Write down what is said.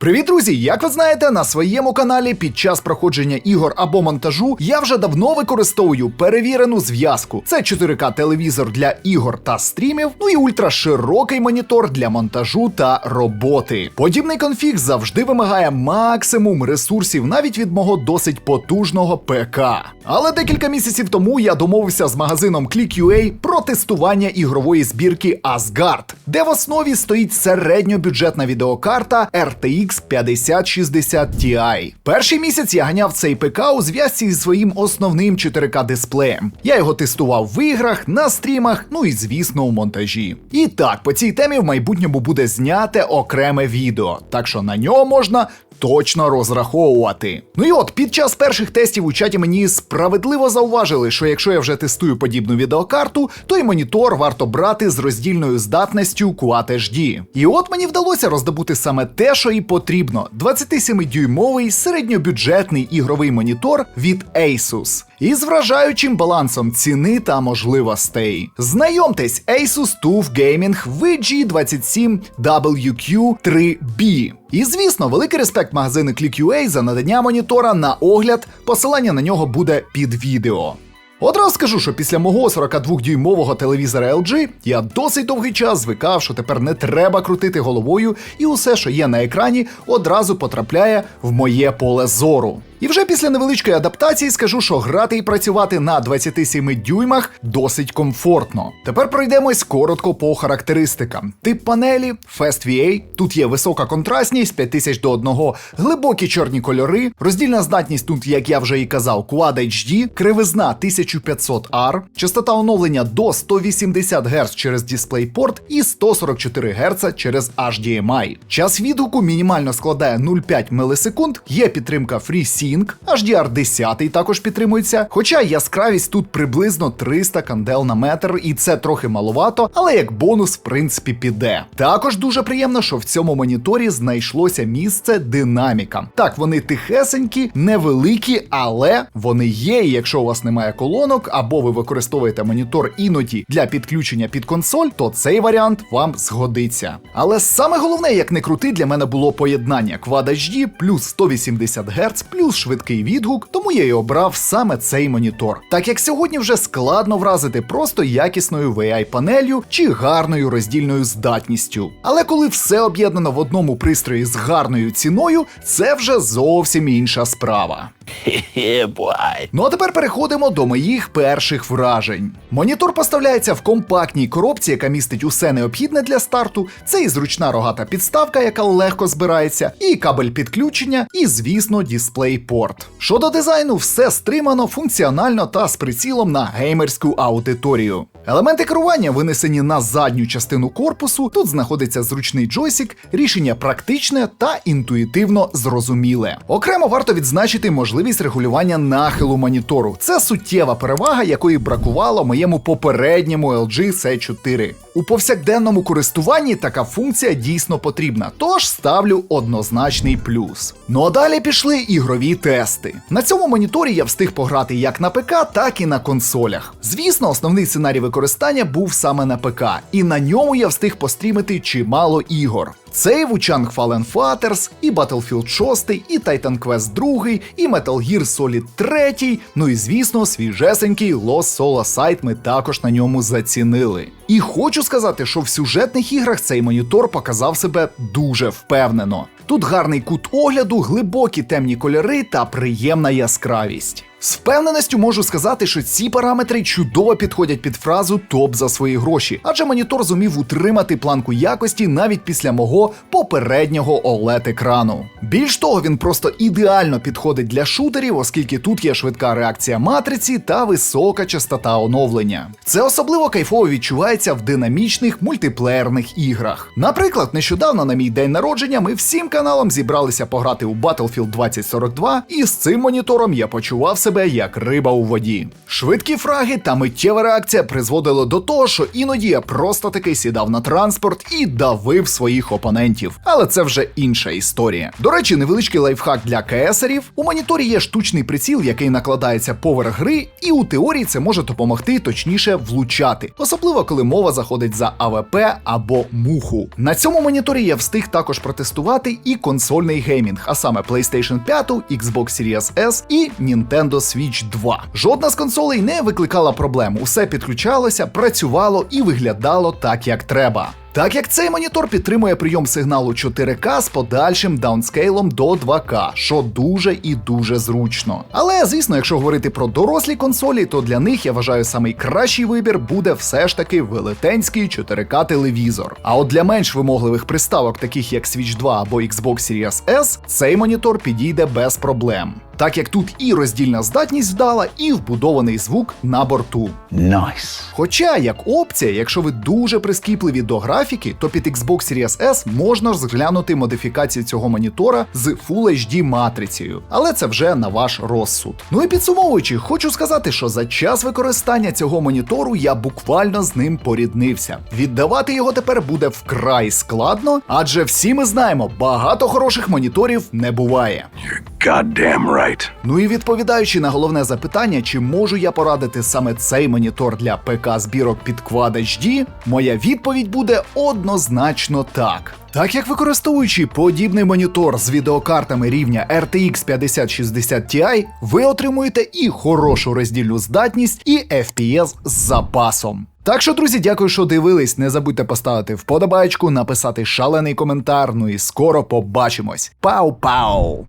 Привіт, друзі! Як ви знаєте, на своєму каналі під час проходження ігор або монтажу я вже давно використовую перевірену зв'язку. Це 4К телевізор для ігор та стрімів, ну і ультраширокий монітор для монтажу та роботи. Подібний конфіг завжди вимагає максимум ресурсів навіть від мого досить потужного ПК. Але декілька місяців тому я домовився з магазином ClickUA про тестування ігрової збірки Asgard, де в основі стоїть середньобюджетна відеокарта RTX 5060 Ti. Перший місяць я ганяв цей ПК у зв'язці зі своїм основним 4К дисплеєм. Я його тестував в іграх, на стрімах, ну і звісно у монтажі. І так, по цій темі в майбутньому буде зняте окреме відео, так що на нього можна точно розраховувати. Ну і от під час перших тестів у чаті мені справедливо зауважили, що якщо я вже тестую подібну відеокарту, то і монітор варто брати з роздільною здатністю Quad. І от мені вдалося роздобути саме те, що і потрібно: 27-дюймовий середньобюджетний ігровий монітор від Asus. Із вражаючим балансом ціни та можливостей. Знайомтесь, Asus TUF Gaming VG27WQ3B. І звісно, великий респект магазину ClickUA за надання монітора на огляд. Посилання на нього буде під відео. Одразу скажу, що після мого 42-дюймового телевізора LG я досить довгий час звикав, що тепер не треба крутити головою, і усе, що є на екрані, одразу потрапляє в моє поле зору. І вже після невеличкої адаптації скажу, що грати і працювати на 27 дюймах досить комфортно. Тепер пройдемось коротко по характеристикам. Тип панелі Fast VA, тут є висока контрастність 5000 до 1, глибокі чорні кольори, роздільна здатність тут, як я вже і казав, Quad HD, кривизна 1500R, частота оновлення до 180 Гц через DisplayPort і 144 Гц через HDMI. Час відгуку мінімально складає 0,5 мілісекунд, є підтримка FreeSync, HDR 10 також підтримується, хоча яскравість тут приблизно 300 кандел на метр, і це трохи маловато, але як бонус, в принципі, піде. Також дуже приємно, що в цьому моніторі знайшлося місце динамікам. Так, вони тихесенькі, невеликі, але вони є. І якщо у вас немає колонок, або ви використовуєте монітор іноді для підключення під консоль, то цей варіант вам згодиться. Але саме головне, як не крути, для мене було поєднання Quad HD плюс 180 Гц плюс швидкий відгук, тому я й обрав саме цей монітор. Так як сьогодні вже складно вразити просто якісною VI панелью чи гарною роздільною здатністю. Але коли все об'єднано в одному пристрої з гарною ціною, це вже зовсім інша справа. Ну а тепер переходимо до моїх перших вражень. Монітор поставляється в компактній коробці, яка містить усе необхідне для старту. Це і зручна рогата підставка, яка легко збирається, і кабель підключення, і, звісно, DisplayPort. Щодо дизайну, все стримано, функціонально та з прицілом на геймерську аудиторію. Елементи керування винесені на задню частину корпусу. Тут знаходиться зручний джойсик, рішення практичне та інтуїтивно зрозуміле. Окремо варто відзначити можливість регулювання нахилу монітору. Це суттєва перевага, якої бракувало моєму попередньому LG C4. У повсякденному користуванні така функція дійсно потрібна, тож ставлю однозначний плюс. Ну а далі пішли ігрові тести. На цьому моніторі я встиг пограти як на ПК, так і на консолях. Звісно, основний сценарій використання був саме на ПК, і на ньому я встиг пострімити чимало ігор. Це і Wuchang Fallen Fathers, і Battlefield 6, і Titan Quest 2, і Metal Gear Solid 3, ну і звісно, свіжесенький Lost Solo Sight ми також на ньому зацінили. І хочу сказати, що в сюжетних іграх цей монітор показав себе дуже впевнено. Тут гарний кут огляду, глибокі темні кольори та приємна яскравість. З впевненістю можу сказати, що ці параметри чудово підходять під фразу топ за свої гроші, адже монітор зумів утримати планку якості навіть після мого попереднього oled екрану. Більш того, він просто ідеально підходить для шутерів, оскільки тут є швидка реакція матриці та висока частота оновлення. Це особливо кайфово відчувається в динамічних мультиплеєрних іграх. Наприклад, нещодавно на мій день народження ми всім каналом зібралися пограти у Battlefield 2042, і з цим монітором я почував себе як риба у воді. Швидкі фраги та миттєва реакція призводили до того, що іноді я просто таки сідав на транспорт і давив своїх опонентів. Але це вже інша історія. До речі, невеличкий лайфхак для КСерів. У моніторі є штучний приціл, який накладається поверх гри, і у теорії це може допомогти точніше влучати, особливо коли мова заходить за АВП або муху. На цьому моніторі я встиг також протестувати і консольний геймінг, а саме PlayStation 5, Xbox Series S і Nintendo Switch 2. Жодна з консолей не викликала проблем. Усе підключалося, працювало і виглядало так, як треба. Так як цей монітор підтримує прийом сигналу 4К з подальшим даунскейлом до 2К, що дуже і дуже зручно. Але звісно, якщо говорити про дорослі консолі, то для них я вважаю самий кращий вибір буде все ж таки велетенський 4К телевізор. А от для менш вимогливих приставок, таких як Switch 2 або Xbox Series S, цей монітор підійде без проблем. Так як тут і роздільна здатність вдала, і вбудований звук на борту. Nice. Хоча, як опція, якщо ви дуже прискіпливі до графіки, то під Xbox Series S можна розглянути модифікацію цього монітора з Full HD матрицею, але це вже на ваш розсуд. Ну і підсумовуючи, хочу сказати, що за час використання цього монітору я буквально з ним поріднився. Віддавати його тепер буде вкрай складно, адже всі ми знаємо, багато хороших моніторів не буває. Goddamn right. Ну і відповідаючи на головне запитання, чи можу я порадити саме цей монітор для ПК збірок під Quad HD, моя відповідь буде однозначно так. Так як використовуючи подібний монітор з відеокартами рівня RTX 5060 Ti, ви отримуєте і хорошу роздільну здатність, і FPS з запасом. Так що, друзі, дякую, що дивились. Не забудьте поставити вподобайку, написати шалений коментар. Ну і скоро побачимось. Пау-пау!